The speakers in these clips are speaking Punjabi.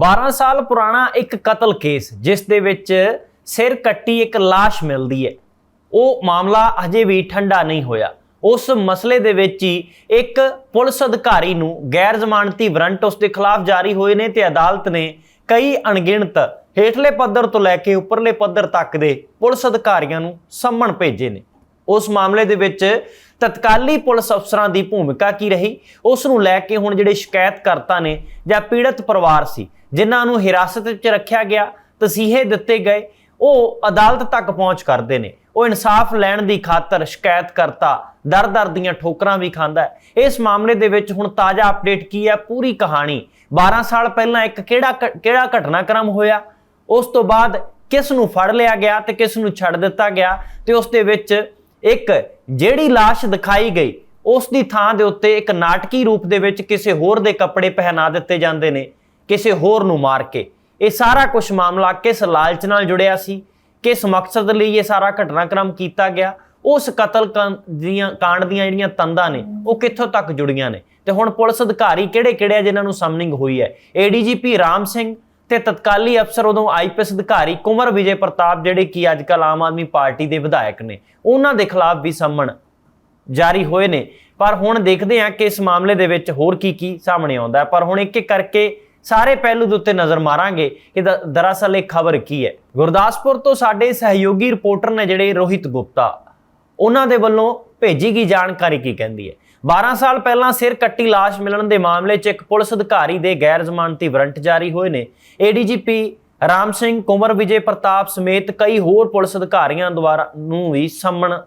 12 ਸਾਲ ਪੁਰਾਣਾ ਇੱਕ ਕਤਲ ਕੇਸ, ਜਿਸ ਦੇ ਵਿੱਚ ਸਿਰ ਕੱਟੀ ਇੱਕ লাশ ਮਿਲਦੀ ਹੈ। ਉਹ ਮਾਮਲਾ ਅਜੇ ਵੀ ਠੰਡਾ ਨਹੀਂ ਹੋਇਆ। ਉਸ ਮਸਲੇ ਦੇ ਵਿੱਚ ਹੀ ਇੱਕ ਪੁਲਿਸ ਅਧਿਕਾਰੀ ਨੂੰ ਗੈਰ ਜ਼ਮਾਨਤੀ ਵਾਰੰਟ ਉਸ ਦੇ ਖਿਲਾਫ ਜਾਰੀ ਹੋਏ ਨੇ ਤੇ ਅਦਾਲਤ ਨੇ ਕਈ ਅਣਗਿਣਤ ਹੇਠਲੇ ਪੱਧਰ ਤੋਂ ਲੈ ਕੇ ਉੱਪਰਲੇ ਪੱਧਰ ਤੱਕ ਦੇ ਪੁਲਿਸ ਅਧਿਕਾਰੀਆਂ ਨੂੰ ਸੰਮਣ ਭੇਜੇ ਨੇ। ਉਸ ਮਾਮਲੇ ਦੇ ਵਿੱਚ ਤਤਕਾਲੀ ਪੁਲਿਸ ਅਫਸਰਾਂ ਦੀ ਭੂਮਿਕਾ ਕੀ ਰਹੀ? ਉਸ ਨੂੰ ਲੈ ਕੇ ਹੁਣ ਜਿਹੜੇ ਸ਼ਿਕਾਇਤਕਰਤਾ ਨੇ ਜਾਂ ਪੀੜਤ ਪਰਿਵਾਰ ਸੀ ਜਿਨ੍ਹਾਂ ਨੂੰ ਹਿਰਾਸਤ ਵਿੱਚ ਰੱਖਿਆ ਗਿਆ, ਤਸੀਹੇ ਦਿੱਤੇ ਗਏ, ਉਹ ਅਦਾਲਤ ਤੱਕ ਪਹੁੰਚ ਕਰਦੇ ਨੇ। ਉਹ ਇਨਸਾਫ ਲੈਣ ਦੀ ਖਾਤਰ ਸ਼ਿਕਾਇਤਕਰਤਾ ਦਰ-ਦਰ ਦੀਆਂ ਠੋਕਰਾਂ ਵੀ ਖਾਂਦਾ ਹੈ। ਇਸ ਮਾਮਲੇ ਦੇ ਵਿੱਚ ਹੁਣ ਤਾਜ਼ਾ ਅਪਡੇਟ ਕੀ ਹੈ? ਪੂਰੀ ਕਹਾਣੀ। 12 ਸਾਲ ਪਹਿਲਾਂ ਇੱਕ ਕਿਹੜਾ ਘ- ਕਿਹੜਾ ਘਟਨਾਕ੍ਰਮ ਹੋਇਆ? ਉਸ ਤੋਂ ਬਾਅਦ ਕਿਸ ਨੂੰ ਫੜ ਲਿਆ ਗਿਆ ਤੇ ਕਿਸ ਨੂੰ ਛੱਡ ਦਿੱਤਾ ਗਿਆ? ਤੇ ਉਸ ਦੇ ਵਿੱਚ ਇੱਕ ਜਿਹੜੀ লাশ ਦਿਖਾਈ ਗਈ, ਉਸ ਦੀ ਥਾਂ ਦੇ ਉੱਤੇ ਇੱਕ ਨਾਟਕੀ ਰੂਪ ਦੇ ਵਿੱਚ ਕਿਸੇ ਹੋਰ ਦੇ ਕੱਪੜੇ ਪਹਿਨਾ ਦਿੱਤੇ ਜਾਂਦੇ ਨੇ। ਕਿਸੇ ਹੋਰ ਨੂੰ ਮਾਰ ਕੇ। ਇਹ ਸਾਰਾ ਕੁਝ ਮਾਮਲਾ ਕਿਸ ਲਾਲਚ ਨਾਲ ਜੁੜਿਆ ਸੀ? ਕਿਸ ਮਕਸਦ ਲਈ ਇਹ ਸਾਰਾ ਘਟਨਾਕ੍ਰਮ ਕੀਤਾ ਗਿਆ? ਉਸ ਕਤਲ ਕਾਂ- ਦੀਆਂ, ਕਾਂਡ ਦੀਆਂ ਜਿਹੜੀਆਂ ਤੰਦਾਂ ਨੇ, ਉਹ ਕਿੱਥੋਂ ਤੱਕ ਜੁੜੀਆਂ ਨੇ? ਤੇ ਹੁਣ ਪੁਲਿਸ ਅਧਿਕਾਰੀ ਕਿਹੜੇ-ਕਿਹੜੇ ਆ ਜਿਨ੍ਹਾਂ ਨੂੰ ਸਮਨਿੰਗ ਹੋਈ ਹੈ? ਏਡੀਜੀਪੀ ਰਾਮ ਸਿੰਘ ਤੇ ਤਤਕਾਲੀ ਅਫਸਰ ਉਦੋਂ ਆਈਪੀਐਸ ਅਧਿਕਾਰੀ ਕੁਮਰ ਵਿਜੇ ਪ੍ਰਤਾਪ, ਜਿਹੜੇ ਕੀ ਅੱਜਕੱਲ ਆਮ ਆਦਮੀ ਪਾਰਟੀ ਦੇ ਵਿਧਾਇਕ ਨੇ, ਉਹਨਾਂ ਦੇ ਖਿਲਾਫ ਵੀ ਸੰਮਣ ਜਾਰੀ ਹੋਏ ਨੇ। ਪਰ ਹੁਣ ਦੇਖਦੇ ਹਾਂ ਕਿ ਇਸ ਮਾਮਲੇ ਦੇ ਵਿੱਚ ਹੋਰ ਕੀ ਕੀ ਸਾਹਮਣੇ ਆਉਂਦਾ ਹੈ। ਪਰ ਹੁਣ ਇੱਕ ਇੱਕ ਕਰਕੇ ਸਾਰੇ ਪਹਿਲੂ ਦੇ ਉੱਤੇ ਨਜ਼ਰ ਮਾਰਾਂਗੇ ਕਿ ਦਰਅਸਲ ਇਹ ਖਬਰ ਕੀ ਹੈ। ਗੁਰਦਾਸਪੁਰ ਤੋਂ ਸਾਡੇ ਸਹਿਯੋਗੀ ਰਿਪੋਰਟਰ ਨੇ ਜਿਹੜੇ ਰੋਹਿਤ ਗੁਪਤਾ, ਉਹਨਾਂ ਦੇ ਵੱਲੋਂ ਭੇਜੀ ਗਈ ਜਾਣਕਾਰੀ ਕੀ ਕਹਿੰਦੀ ਹੈ? 12 ਸਾਲ ਪਹਿਲਾਂ ਸਿਰ ਕੱਟੀ লাশ ਮਿਲਣ ਦੇ ਮਾਮਲੇ 'ਚ ਇੱਕ ਪੁਲਿਸ ਅਧਿਕਾਰੀ ਦੇ ਗੈਰ ਜ਼ਮਾਨਤੀ ਵਾਰੰਟ ਜਾਰੀ ਹੋਏ ਨੇ। ਏਡੀਜੀਪੀ ਰਾਮ ਸਿੰਘ ਕੁਮਰ ਵਿਜੇ ਪ੍ਰਤਾਪ ਸਮੇਤ ਕਈ ਹੋਰ ਪੁਲਿਸ ਅਧਿਕਾਰੀਆਂ ਦੁਆਰਾ ਨੂੰ ਵੀ ਸੰਮਣ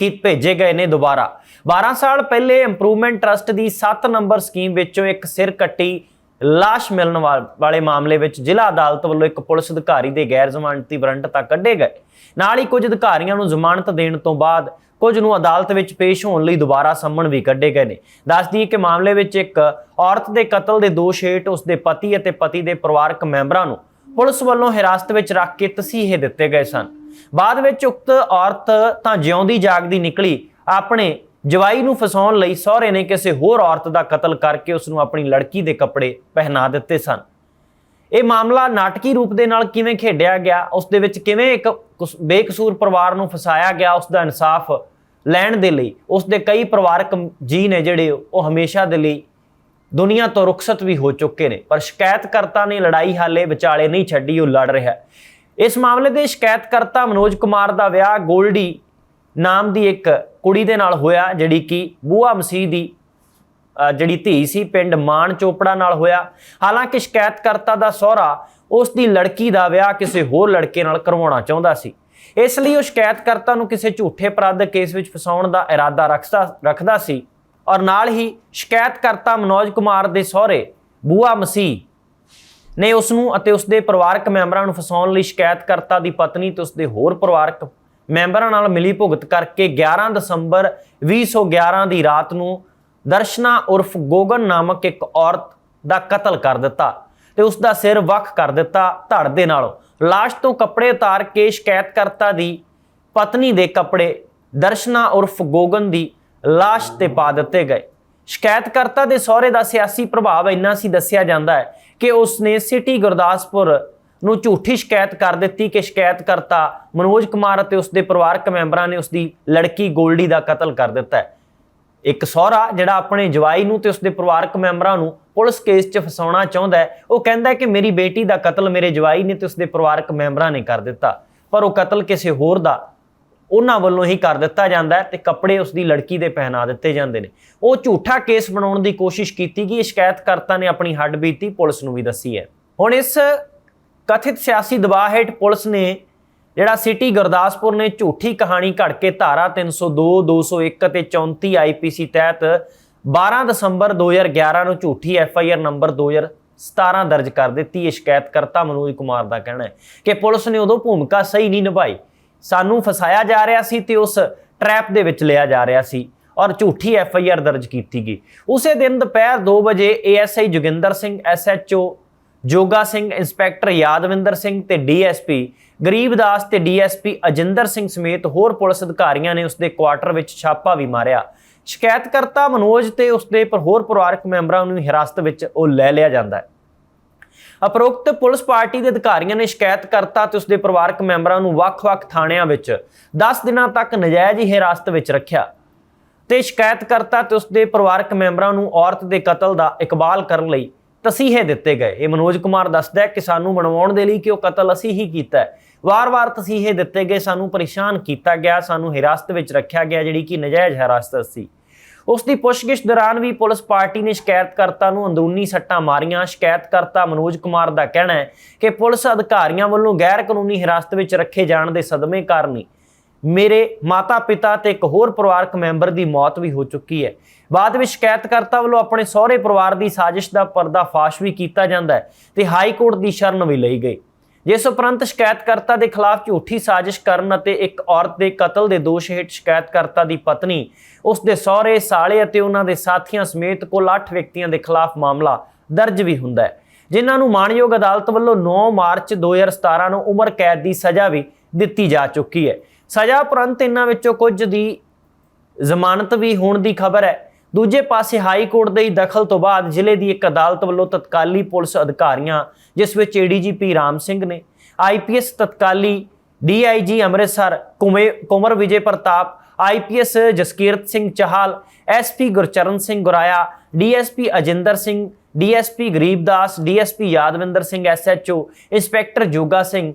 ਕੀ ਭੇਜੇ ਗਏ ਨੇ ਦੁਬਾਰਾ। 12 ਸਾਲ ਪਹਿਲੇ ਇੰਪਰੂਵਮੈਂਟ ਟਰਸਟ ਦੀ 7 ਨੰਬਰ ਸਕੀਮ ਵਿੱਚੋਂ ਇੱਕ ਸਿਰ ਕੱਟੀ ਲਾਸ਼ ਮਿਲਣ ਵਾ- ਵਾਲੇ ਮਾਮਲੇ ਵਿੱਚ ਜ਼ਿਲ੍ਹਾ ਅਦਾਲਤ ਵੱਲੋਂ ਇੱਕ ਪੁਲਿਸ ਅਧਿਕਾਰੀ ਦੇ ਗੈਰ ਜ਼ਮਾਨਤੀ ਵਾਰੰਟ ਤਾਂ ਕੱਢੇ ਗਏ। ਨਾਲ ਹੀ ਕੁਝ ਅਧਿਕਾਰੀਆਂ ਨੂੰ ਜ਼ਮਾਨਤ ਦੇਣ ਤੋਂ ਬਾਅਦ ਕੁਝ ਨੂੰ ਅਦਾਲਤ ਵਿੱਚ ਪੇਸ਼ ਹੋਣ ਲਈ ਦੁਬਾਰਾ ਸੰਮਣ ਵੀ ਕੱਢੇ ਗਏ ਨੇ। ਦੱਸਦੀ ਦਈਏ ਕਿ ਮਾਮਲੇ ਵਿੱਚ ਇੱਕ ਔਰਤ ਦੇ ਕਤਲ ਦੇ ਦੋਸ਼ ਹੇਠ ਉਸ ਦੇ ਪਤੀ ਅਤੇ ਪਤੀ ਦੇ ਪਰਿਵਾਰਕ ਮੈਂਬਰਾਂ ਨੂੰ ਪੁਲਿਸ ਵੱਲੋਂ ਹਿਰਾਸਤ ਵਿੱਚ ਰੱਖ ਕੇ ਤਸੀਹੇ ਦਿੱਤੇ ਗਏ ਸਨ। ਬਾਅਦ ਵਿੱਚ ਉਕਤ ਔਰਤ ਤਾਂ ਜਿਉਂਦੀ ਜਾਗਦੀ ਨਿਕਲੀ, ਆਪਣੇ ਜਵਾਈ ਨੂੰ ਫਸਾਉਣ ਲਈ ਸਹੁਰੇ ਨੇ ਕਿਸੇ ਹੋਰ ਔਰਤ ਦਾ ਕਤਲ ਕਰਕੇ ਉਸ ਨੂੰ ਆਪਣੀ ਲੜਕੀ ਦੇ ਕੱਪੜੇ ਪਹਿਨਾ ਦਿੱਤੇ ਸਨ। ਇਹ ਮਾਮਲਾ ਨਾਟਕੀ ਰੂਪ ਦੇ ਨਾਲ ਕਿਵੇਂ ਖੇਡਿਆ ਗਿਆ, ਉਸ ਦੇ ਵਿੱਚ ਕਿਵੇਂ ਇੱਕ ਕੁਸ- ਬੇਕਸੂਰ ਪਰਿਵਾਰ ਨੂੰ ਫਸਾਇਆ ਗਿਆ, ਉਸ ਦਾ ਇਨਸਾਫ ਲੈਣ ਦੇ ਲਈ, ਉਸ ਦੇ ਕਈ ਪਰਿਵਾਰਕ ਜੀ ਨੇ ਜਿਹੜੇ ਉਹ ਹਮੇਸ਼ਾ ਦੇ ਲਈ ਦੁਨੀਆ ਤੋਂ ਰੁਖਸਤ ਵੀ ਹੋ ਚੁੱਕੇ ਨੇ। ਪਰ ਸ਼ਿਕਾਇਤਕਰਤਾ ਨੇ ਲੜਾਈ ਹਾਲੇ ਵਿਚਾਲੇ ਨਹੀਂ ਛੱਡੀ, ਉਹ ਲੜ ਰਿਹਾ ਇਸ ਮਾਮਲੇ ਦੇ ਸ਼ਿਕਾਇਤਕਰਤਾ ਮਨੋਜ ਕੁਮਾਰ ਦਾ ਵਿਆਹ ਗੋਲਡੀ ਨਾਮ ਦੀ ਇੱਕ ਕੁੜੀ ਦੇ ਨਾਲ ਹੋਇਆ, ਜਿਹੜੀ ਕਿ ਬੂਆ ਮਸੀਹ ਦੀ ਜਿਹੜੀ ਧੀ ਸੀ, ਪਿੰਡ ਮਾਨ ਚੋਪੜਾ ਨਾਲ ਹੋਇਆ। ਹਾਲਾਂਕਿ ਸ਼ਿਕਾਇਤਕਰਤਾ ਦਾ ਸਹੁਰਾ ਉਸ ਦੀ ਲੜਕੀ ਦਾ ਵਿਆਹ ਕਿਸੇ ਹੋਰ ਲੜਕੇ ਨਾਲ ਕਰਵਾਉਣਾ ਚਾਹੁੰਦਾ ਸੀ। ਇਸ ਲਈ ਉਹ ਸ਼ਿਕਾਇਤਕਰਤਾ ਨੂੰ ਕਿਸੇ ਝੂਠੇ ਅਪਰਾਧ ਕੇਸ ਵਿੱਚ ਫਸਾਉਣ ਦਾ ਇਰਾਦਾ ਰੱਖਦਾ ਰੱਖਦਾ ਸੀ ਔਰ ਨਾਲ ਹੀ ਸ਼ਿਕਾਇਤਕਰਤਾ ਮਨੋਜ ਕੁਮਾਰ ਦੇ ਸਹੁਰੇ ਬੂਆ ਮਸੀਹ ਨੇ ਉਸ ਨੂੰ ਅਤੇ ਉਸ ਦੇ ਪਰਿਵਾਰਕ ਮੈਂਬਰਾਂ ਨੂੰ ਫਸਾਉਣ ਲਈ ਸ਼ਿਕਾਇਤਕਰਤਾ ਦੀ ਪਤਨੀ ਤੇ ਉਸ ਦੇ ਹੋਰ ਪਰਿਵਾਰਕ ਮੈਂਬਰਾਂ ਨਾਲ ਮਿਲੀ ਭੁਗਤ ਕਰਕੇ 11 ਦਸੰਬਰ 2011 ਦੀ ਰਾਤ ਨੂੰ ਦਰਸ਼ਨਾ ਉਰਫ ਗੋਗਨ ਨਾਮਕ ਇੱਕ ਔਰਤ ਦਾ ਕਤਲ ਕਰ ਦਿੱਤਾ ਤੇ ਉਸ ਦਾ ਸਿਰ ਵੱਖ ਕਰ ਦਿੱਤਾ ਧੜ ਦੇ ਨਾਲੋਂ। ਲਾਸ਼ ਤੋਂ ਕੱਪੜੇ ਉਤਾਰ ਕੇ ਸ਼ਿਕਾਇਤਕਰਤਾ ਦੀ ਪਤਨੀ ਦੇ ਕੱਪੜੇ ਦਰਸ਼ਨਾ ਉਰਫ ਗੋਗਨ ਦੀ ਲਾਸ਼ ਤੇ ਪਾ ਦਿੱਤੇ ਗਏ। ਸ਼ਿਕਾਇਤਕਰਤਾ ਦੇ ਸਹੁਰੇ ਦਾ ਸਿਆਸੀ ਪ੍ਰਭਾਵ ਇੰਨਾ ਸੀ ਦੱਸਿਆ ਜਾਂਦਾ ਹੈ ਕਿ ਉਸ ਨੇ ਸਿਟੀ ਗੁਰਦਾਸਪੁਰ ਨੂੰ ਝੂਠੀ ਸ਼ਿਕਾਇਤ ਕਰ ਦਿੱਤੀ ਕਿ ਸ਼ਿਕਾਇਤ ਕਰਤਾ ਮਨੋਜ ਕੁਮਾਰ ਅਤੇ ਉਸ ਦੇ ਪਰਿਵਾਰਕ ਮੈਂਬਰਾਂ ਨੇ ਉਸ ਦੀ ਲੜਕੀ ਗੋਲਡੀ ਦਾ ਕਤਲ ਕਰ ਦਿੱਤਾ ਇੱਕ ਸਹੁਰਾ ਜਿਹੜਾ ਆਪਣੇ ਜਵਾਈ ਨੂੰ ਤੇ ਉਸਦੇ ਪਰਿਵਾਰਕ ਮੈਂਬਰਾਂ ਨੂੰ ਪੁਲਿਸ ਕੇਸ 'ਚ ਫਸਾਉਣਾ ਚਾਹੁੰਦਾ ਹੈ, ਉਹ ਕਹਿੰਦਾ ਹੈ ਕਿ ਮੇਰੀ ਬੇਟੀ ਦਾ ਕਤਲ ਮੇਰੇ ਜਵਾਈ ਨੇ ਤੇ ਉਸਦੇ ਪਰਿਵਾਰਕ ਮੈਂਬਰਾਂ ਨੇ ਕਰ ਦਿੱਤਾ, ਪਰ ਉਹ ਕਤਲ ਕਿਸੇ ਹੋਰ ਦਾ ਉਹਨਾਂ ਵੱਲੋਂ ਹੀ ਕਰ ਦਿੱਤਾ ਜਾਂਦਾ ਹੈ ਤੇ ਕੱਪੜੇ ਉਸਦੀ ਲੜਕੀ ਦੇ ਪਹਿਨਾ ਦਿੱਤੇ ਜਾਂਦੇ ਨੇ। ਉਹ ਝੂਠਾ ਕੇਸ ਬਣਾਉਣ ਦੀ ਕੋਸ਼ਿਸ਼ ਕੀਤੀ ਗਈ ਸ਼ਿਕਾਇਤਕਰਤਾ ਨੇ ਆਪਣੀ ਹੱਡਬੀਤੀ ਪੁਲਿਸ ਨੂੰ ਵੀ ਦੱਸੀ ਹੈ। ਹੁਣ ਇਸ ਕਥਿਤ ਸਿਆਸੀ ਦਬਾਅ ਹੇਠ ਪੁਲਿਸ ਨੇ ਜਿਹੜਾ ਸਿਟੀ ਗੁਰਦਾਸਪੁਰ ਨੇ ਝੂਠੀ ਕਹਾਣੀ ਘੜ ਕੇ ਧਾਰਾ 302 201 ਤੇ 34 ਆਈਪੀਸੀ ਤਹਿਤ 12 ਦਸੰਬਰ 2011 ਨੂੰ ਝੂਠੀ ਐਫਆਈਆਰ ਨੰਬਰ 2017 ਦਰਜ ਕਰ ਦਿੱਤੀ। ਇਹ ਸ਼ਿਕਾਇਤਕਰਤਾ ਮਨੋਜ ਕੁਮਾਰ ਦਾ ਕਹਿਣਾ ਹੈ ਕਿ ਪੁਲਿਸ ਨੇ ਉਦੋਂ ਭੂਮਿਕਾ ਸਹੀ ਨਹੀਂ ਨਿਭਾਈ। ਸਾਨੂੰ ਫਸਾਇਆ ਜਾ ਰਿਹਾ ਸੀ ਤੇ ਉਸ ਟਰੈਪ ਦੇ ਵਿੱਚ ਲਿਆ ਜਾ ਰਿਹਾ ਸੀ ਔਰ ਝੂਠੀ ਐਫਆਈਆਰ ਦਰਜ ਕੀਤੀ ਗਈ। ਉਸੇ ਦਿਨ ਦੁਪਹਿਰ 2 ਵਜੇ ASI Joginder Singh SHO Joga Singh inspector Yadvinder Singh ਤੇ ਡੀਐਸਪੀ ਗਰੀਬਦਾਸ ਤੇ ਡੀਐਸਪੀ ਅਜਿੰਦਰ ਸਿੰਘ ਸਮੇਤ ਹੋਰ ਪੁਲਿਸ ਅਧਿਕਾਰੀਆਂ ਨੇ ਉਸਦੇ ਕੁਆਟਰ ਵਿੱਚ ਛਾਪਾ ਵੀ ਮਾਰਿਆ। ਸ਼ਿਕਾਇਤਕਰਤਾ ਮਨੋਜ ਤੇ ਉਸਦੇ ਪਰ ਹੋਰ ਪਰਿਵਾਰਕ ਮੈਂਬਰਾਂ ਨੂੰ ਹਿਰਾਸਤ ਵਿੱਚ ਉਹ ਲੈ ਲਿਆ ਜਾਂਦਾ ਹੈ। ਉਪਰੋਕਤ ਪੁਲਿਸ ਪਾਰਟੀ ਦੇ ਅਧਿਕਾਰੀਆਂ ਨੇ ਸ਼ਿਕਾਇਤਕਰਤਾ ਤੇ ਉਸਦੇ ਪਰਿਵਾਰਕ ਮੈਂਬਰਾਂ ਨੂੰ ਵੱਖ-ਵੱਖ ਥਾਣਿਆਂ ਵਿੱਚ 10 ਦਿਨਾਂ ਤੱਕ ਨਜਾਇਜ਼ ਹੀ ਹਿਰਾਸਤ ਵਿੱਚ ਰੱਖਿਆ ਤੇ ਸ਼ਿਕਾਇਤਕਰਤਾ ਤੇ ਉਸਦੇ ਪਰਿਵਾਰਕ ਮੈਂਬਰਾਂ ਨੂੰ ਔਰਤ ਦੇ ਕਤਲ ਦਾ ਇਕਬਾਲ ਕਰਨ ਲਈ ਤਸੀਹੇ ਦਿੱਤੇ ਗਏ। ਇਹ ਮਨੋਜ ਕੁਮਾਰ ਦੱਸਦਾ ਹੈ ਕਿ ਸਾਨੂੰ ਮਨਵਾਉਣ ਦੇ ਲਈ ਕਿ ਉਹ ਕਤਲ ਅਸੀਂ ਹੀ ਕੀਤਾ ਹੈ। ਵਾਰ-ਵਾਰ ਤਸੀਹੇ ਦਿੱਤੇ ਗਏ, ਸਾਨੂੰ ਪਰੇਸ਼ਾਨ ਕੀਤਾ ਗਿਆ, ਸਾਨੂੰ ਹਿਰਾਸਤ ਵਿੱਚ ਰੱਖਿਆ ਗਿਆ, ਜਿਹੜੀ ਕਿ ਨਜਾਇਜ਼ ਹਿਰਾਸਤ ਸੀ। ਉਸ ਦੀ ਪੁੱਛਗਿੱਛ ਦੌਰਾਨ ਵੀ ਪੁਲਿਸ ਪਾਰਟੀ ਨੇ ਸ਼ਿਕਾਇਤਕਰਤਾ ਨੂੰ ਅੰਦਰੂਨੀ ਸੱਟਾਂ ਮਾਰੀਆਂ। ਸ਼ਿਕਾਇਤਕਰਤਾ ਮਨੋਜ ਕੁਮਾਰ ਦਾ ਕਹਿਣਾ ਹੈ ਕਿ ਪੁਲਿਸ ਅਧਿਕਾਰੀਆਂ ਵੱਲੋਂ ਗੈਰ ਕਾਨੂੰਨੀ ਹਿਰਾਸਤ ਵਿੱਚ ਰੱਖੇ ਜਾਣ ਦੇ ਸਦਮੇ ਕਾਰਨ ਮੇਰੇ ਮਾਤਾ-ਪਿਤਾ ਤੇ ਇੱਕ ਹੋਰ ਪਰਿਵਾਰਕ ਮੈਂਬਰ ਦੀ ਮੌਤ ਵੀ ਹੋ ਚੁੱਕੀ ਹੈ। ਬਾਅਦ ਵਿੱਚ ਸ਼ਿਕਾਇਤਕਰਤਾ ਵੱਲੋਂ ਆਪਣੇ ਸਹੁਰੇ ਪਰਿਵਾਰ ਦੀ ਸਾਜ਼ਿਸ਼ ਦਾ ਪਰਦਾਫਾਸ਼ ਵੀ ਕੀਤਾ ਜਾਂਦਾ ਹੈ ਤੇ ਹਾਈ ਕੋਰਟ ਦੀ ਸ਼ਰਨ ਵੀ ਲਈ ਗਈ। ਜਿਸ ਉਪਰੰਤ ਸ਼ਿਕਾਇਤਕਰਤਾ ਦੇ ਖਿਲਾਫ ਝੂਠੀ ਸਾਜ਼ਿਸ਼ ਕਰਨ ਅਤੇ ਇੱਕ ਔਰਤ ਦੇ ਕਤਲ ਦੇ ਦੋਸ਼ ਹੇਠ ਸ਼ਿਕਾਇਤਕਰਤਾ ਦੀ ਪਤਨੀ, ਉਸ ਦੇ ਸਹੁਰੇ, ਸਾਲੇ ਅਤੇ ਉਹਨਾਂ ਦੇ ਸਾਥੀਆਂ ਸਮੇਤ ਕੁੱਲ 8 ਵਿਅਕਤੀਆਂ ਦੇ ਖਿਲਾਫ ਮਾਮਲਾ ਦਰਜ ਵੀ ਹੁੰਦਾ ਹੈ। ਜਿਨ੍ਹਾਂ ਨੂੰ ਮਾਣਯੋਗ ਅਦਾਲਤ ਵੱਲੋਂ 9 ਮਾਰਚ 2017 ਨੂੰ ਉਮਰ ਕੈਦ ਦੀ ਸਜ਼ਾ ਵੀ ਦਿੱਤੀ ਜਾ ਚੁੱਕੀ ਹੈ। ਸਜ਼ਾ ਉਪਰੰਤ ਇਹਨਾਂ ਵਿੱਚੋਂ ਕੁਝ ਦੀ ਜ਼ਮਾਨਤ ਵੀ ਹੋਣ ਦੀ ਖਬਰ ਹੈ। ਦੂਜੇ ਪਾਸੇ ਹਾਈ ਕੋਰਟ ਦੇ ਦਖਲ ਤੋਂ ਬਾਅਦ ਜ਼ਿਲ੍ਹੇ ਦੀ ਇੱਕ ਅਦਾਲਤ ਵੱਲੋਂ ਤਤਕਾਲੀ ਪੁਲਿਸ ਅਧਿਕਾਰੀਆਂ, ਜਿਸ ਵਿੱਚ ਏਡੀਜੀਪੀ ਰਾਮ ਸਿੰਘ ਨੇ ਆਈਪੀਐਸ ਤਤਕਾਲੀ DIG Amritsar, ਕੁਮੇ Kumar Vijay Pratap IPS Jaskirat Singh Chahal SP Gurcharan Singh Guraya DSP Ajinder Singh DSP Garibdas DSP Yadvinder Singh SHO inspector Joga Singh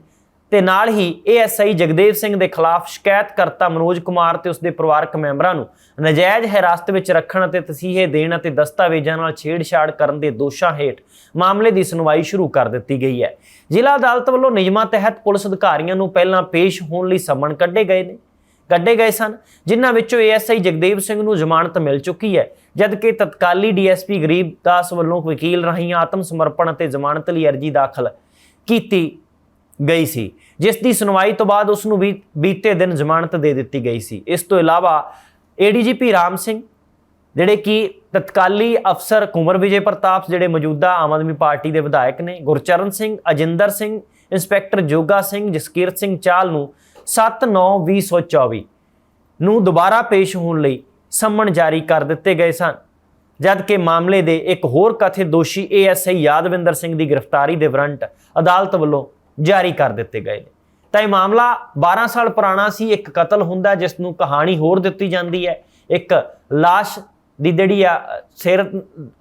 ਤੇ ਨਾਲ ਹੀ ਏਐਸਆਈ ਜਗਦੇਵ ਸਿੰਘ ਦੇ ਖਿਲਾਫ ਸ਼ਿਕਾਇਤਕਰਤਾ ਮਨੋਜ ਕੁਮਾਰ ਤੇ ਉਸਦੇ ਪਰਿਵਾਰਕ ਮੈਂਬਰਾਂ ਨੂੰ ਨਜਾਇਜ਼ ਹਿਰਾਸਤ ਵਿੱਚ ਰੱਖਣ ਅਤੇ ਤਸੀਹੇ ਦੇਣ ਅਤੇ ਦਸਤਾਵੇਜ਼ਾਂ ਨਾਲ ਛੇੜਛਾੜ ਕਰਨ ਦੇ ਦੋਸ਼ਾਂ ਹੇਠ ਮਾਮਲੇ ਦੀ ਸੁਣਵਾਈ ਸ਼ੁਰੂ ਕਰ ਦਿੱਤੀ ਗਈ ਹੈ। ਜ਼ਿਲ੍ਹਾ ਅਦਾਲਤ ਵੱਲੋਂ ਨਿਯਮਾਂ ਤਹਿਤ ਪੁਲਿਸ ਅਧਿਕਾਰੀਆਂ ਨੂੰ ਪਹਿਲਾਂ ਪੇਸ਼ ਹੋਣ ਲਈ ਸਮਨ ਕੱਢੇ ਗਏ ਨੇ, ਕੱਢੇ ਗਏ ਸਨ, ਜਿਨ੍ਹਾਂ ਵਿੱਚੋਂ ਏਐਸਆਈ ਜਗਦੇਵ ਸਿੰਘ ਨੂੰ ਜ਼ਮਾਨਤ ਮਿਲ ਚੁੱਕੀ ਹੈ, ਜਦਕਿ ਤਤਕਾਲੀ ਡੀਐਸਪੀ ਗਰੀਬਦਾਸ ਵੱਲੋਂ ਵਕੀਲ ਰਾਹੀਂ ਆਤਮ ਸਮਰਪਣ ਅਤੇ ਜ਼ਮਾਨਤ ਲਈ ਅਰਜ਼ੀ ਦਾਖਲ ਕੀਤੀ ਗਈ ਸੀ। ਜਿਸ ਦੀ ਸੁਣਵਾਈ ਤੋਂ ਬਾਅਦ ਉਸ ਨੂੰ ਵੀ ਬੀਤੇ ਦਿਨ ਜ਼ਮਾਨਤ ਦੇ ਦਿੱਤੀ ਗਈ ਸੀ। ਇਸ ਤੋਂ ਇਲਾਵਾ ਏਡੀਜੀਪੀ ਰਾਮ ਸਿੰਘ, ਜਿਹੜੇ ਕਿ ਤਤਕਾਲੀ ਅਫਸਰ ਕੁਮਰ ਵਿਜੇ ਪ੍ਰਤਾਪ, ਜਿਹੜੇ ਮੌਜੂਦਾ ਆਮ ਆਦਮੀ ਪਾਰਟੀ ਦੇ ਵਿਧਾਇਕ ਨੇ, ਗੁਰਚਰਨ ਸਿੰਘ, ਅਜਿੰਦਰ ਸਿੰਘ, ਇੰਸਪੈਕਟਰ ਜੋਗਾ ਸਿੰਘ, ਜਸਕੀਰਤ ਸਿੰਘ ਚਾਲ ਨੂੰ 7/9/2024 ਨੂੰ ਦੁਬਾਰਾ ਪੇਸ਼ ਹੋਣ ਲਈ ਸੰਮਣ ਜਾਰੀ ਕਰ ਦਿੱਤੇ ਗਏ ਸਨ। ਜਦ ਕਿ ਮਾਮਲੇ ਦੇ ਇੱਕ ਹੋਰ ਕਥਿਤ ਦੋਸ਼ੀ ਏਐਸਆਈ ਯਾਦਵਿੰਦਰ ਸਿੰਘ ਦੀ ਗ੍ਰਿਫਤਾਰੀ ਦੇ ਵਾਰੰਟ ਅਦਾਲਤ ਵੱਲੋਂ ਜਾਰੀ ਕਰ ਦਿੱਤੇ ਗਏ ਨੇ। ਤਾਂ ਇਹ ਮਾਮਲਾ 12 ਸਾਲ ਪੁਰਾਣਾ ਸੀ, ਇੱਕ ਕਤਲ ਹੁੰਦਾ ਜਿਸ ਨੂੰ ਕਹਾਣੀ ਹੋਰ ਦਿੱਤੀ ਜਾਂਦੀ ਹੈ। ਇੱਕ ਲਾਸ਼ ਦੀ ਜਿਹੜੀ ਆ, ਸਿਰ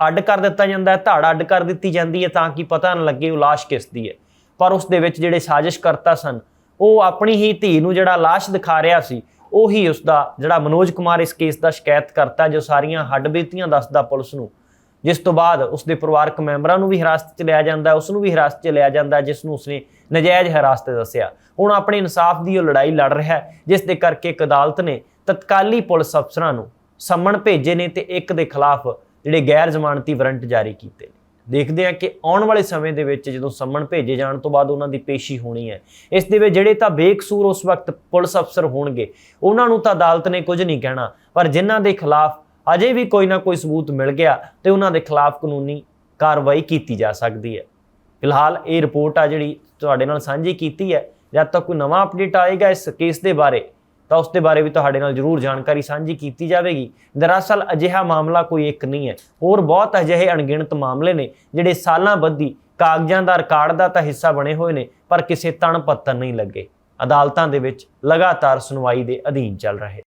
ਅੱਡ ਕਰ ਦਿੱਤਾ ਜਾਂਦਾ ਹੈ, ਧੜ ਅੱਡ ਕਰ ਦਿੱਤੀ ਜਾਂਦੀ ਹੈ ਤਾਂ ਕਿ ਪਤਾ ਨਾ ਲੱਗੇ ਉਹ ਲਾਸ਼ ਕਿਸ ਦੀ ਹੈ। ਪਰ ਉਸ ਦੇ ਵਿੱਚ ਜਿਹੜੇ ਸਾਜ਼ਿਸ਼ਕਰਤਾ ਸਨ, ਉਹ ਆਪਣੀ ਹੀ ਧੀ ਨੂੰ ਜਿਹੜਾ ਲਾਸ਼ ਦਿਖਾ ਰਿਹਾ ਸੀ, ਉਹੀ ਉਸ ਦਾ ਜਿਹੜਾ ਮਨੋਜ ਕੁਮਾਰ ਇਸ ਕੇਸ ਦਾ ਸ਼ਿਕਾਇਤ ਕਰਤਾ, ਜੋ ਸਾਰੀਆਂ ਹੱਡਬੀਤੀਆਂ ਦੱਸਦਾ ਪੁਲਿਸ ਨੂੰ। ਜਿਸ ਤੋਂ ਬਾਅਦ ਉਸ ਦੇ ਪਰਿਵਾਰਕ ਮੈਂਬਰਾਂ ਨੂੰ ਵੀ ਹਿਰਾਸਤ 'ਚ ਲਿਆ ਜਾਂਦਾ ਉਸ ਨੂੰ ਵੀ ਹਿਰਾਸਤ 'ਚ ਲਿਆ ਜਾਂਦਾ, ਜਿਸ ਨੂੰ ਉਸਨੇ ਨਜਾਇਜ਼ ਹਿਰਾਸਤ ਦੱਸਿਆ। ਹੁਣ ਆਪਣੇ ਇਨਸਾਫ ਦੀ ਉਹ ਲੜਾਈ ਲੜ ਰਿਹਾ ਹੈ, ਜਿਸ ਦੇ ਕਰਕੇ ਇੱਕ ਅਦਾਲਤ ਨੇ ਤਤਕਾਲੀ ਪੁਲਿਸ ਅਫਸਰਾਂ ਨੂੰ ਸੰਮਣ ਭੇਜੇ ਨੇ ਤੇ ਇੱਕ ਦੇ ਖਿਲਾਫ ਜਿਹੜੇ ਗੈਰ ਜ਼ਮਾਨਤੀ ਵਾਰੰਟ ਜਾਰੀ ਕੀਤੇ ਨੇ। ਦੇਖਦੇ ਹਾਂ ਕਿ ਆਉਣ ਵਾਲੇ ਸਮੇਂ ਦੇ ਵਿੱਚ ਜਦੋਂ ਸੰਮਣ ਭੇਜੇ ਜਾਣ ਤੋਂ ਬਾਅਦ ਉਹਨਾਂ ਦੀ ਪੇਸ਼ੀ ਹੋਣੀ ਹੈ। ਇਸ ਦੇ ਵਿੱਚ ਜਿਹੜੇ ਤਾਂ ਬੇਕਸੂਰ ਉਸ ਵਕਤ ਪੁਲਿਸ ਅਫਸਰ ਹੋਣਗੇ, ਉਹਨਾਂ ਨੂੰ ਤਾਂ ਅਦਾਲਤ ਨੇ ਕੁਝ ਨਹੀਂ ਕਹਿਣਾ, ਪਰ ਜਿਨ੍ਹਾਂ ਦੇ ਖਿਲਾਫ ਅਜੇ ਵੀ ਕੋਈ ਨਾ ਕੋਈ ਸਬੂਤ ਮਿਲ ਗਿਆ ਤੇ ਉਹਨਾਂ ਦੇ ਖਿਲਾਫ ਕਾਨੂੰਨੀ ਕਾਰਵਾਈ ਕੀਤੀ ਜਾ ਸਕਦੀ ਹੈ। ਫਿਲਹਾਲ ਇਹ ਰਿਪੋਰਟ ਆ ਜਿਹੜੀ ਤੁਹਾਡੇ ਨਾਲ ਸਾਂਝੀ ਕੀਤੀ ਹੈ। ਜਦ ਤੱਕ ਕੋਈ ਨਵਾਂ ਅਪਡੇਟ ਆਏਗਾ ਇਸ ਕੇਸ ਦੇ ਬਾਰੇ, ਤਾਂ ਉਸ ਦੇ ਬਾਰੇ ਵੀ ਤੁਹਾਡੇ ਨਾਲ ਜ਼ਰੂਰ ਜਾਣਕਾਰੀ ਸਾਂਝੀ ਕੀਤੀ ਜਾਵੇਗੀ। ਦਰਅਸਲ ਅਜਿਹਾ ਮਾਮਲਾ ਕੋਈ ਇੱਕ ਨਹੀਂ ਹੈ। ਹੋਰ ਬਹੁਤ ਅਜਿਹੇ ਅਣਗਿਣਤ ਮਾਮਲੇ ਨੇ ਜਿਹੜੇ ਸਾਲਾਂ ਬੱਧੀ ਕਾਗਜ਼ਾਂ ਦਾ ਰਿਕਾਰਡ ਦਾ ਤਾਂ ਹਿੱਸਾ ਬਣੇ ਹੋਏ ਨੇ, ਪਰ ਕਿਸੇ ਤਣ ਪੱਤਨ ਨਹੀਂ ਲੱਗੇ। ਅਦਾਲਤਾਂ ਦੇ ਵਿੱਚ ਲਗਾਤਾਰ ਸੁਣਵਾਈ ਦੇ ਅਧੀਨ ਚੱਲ ਰਹੇ।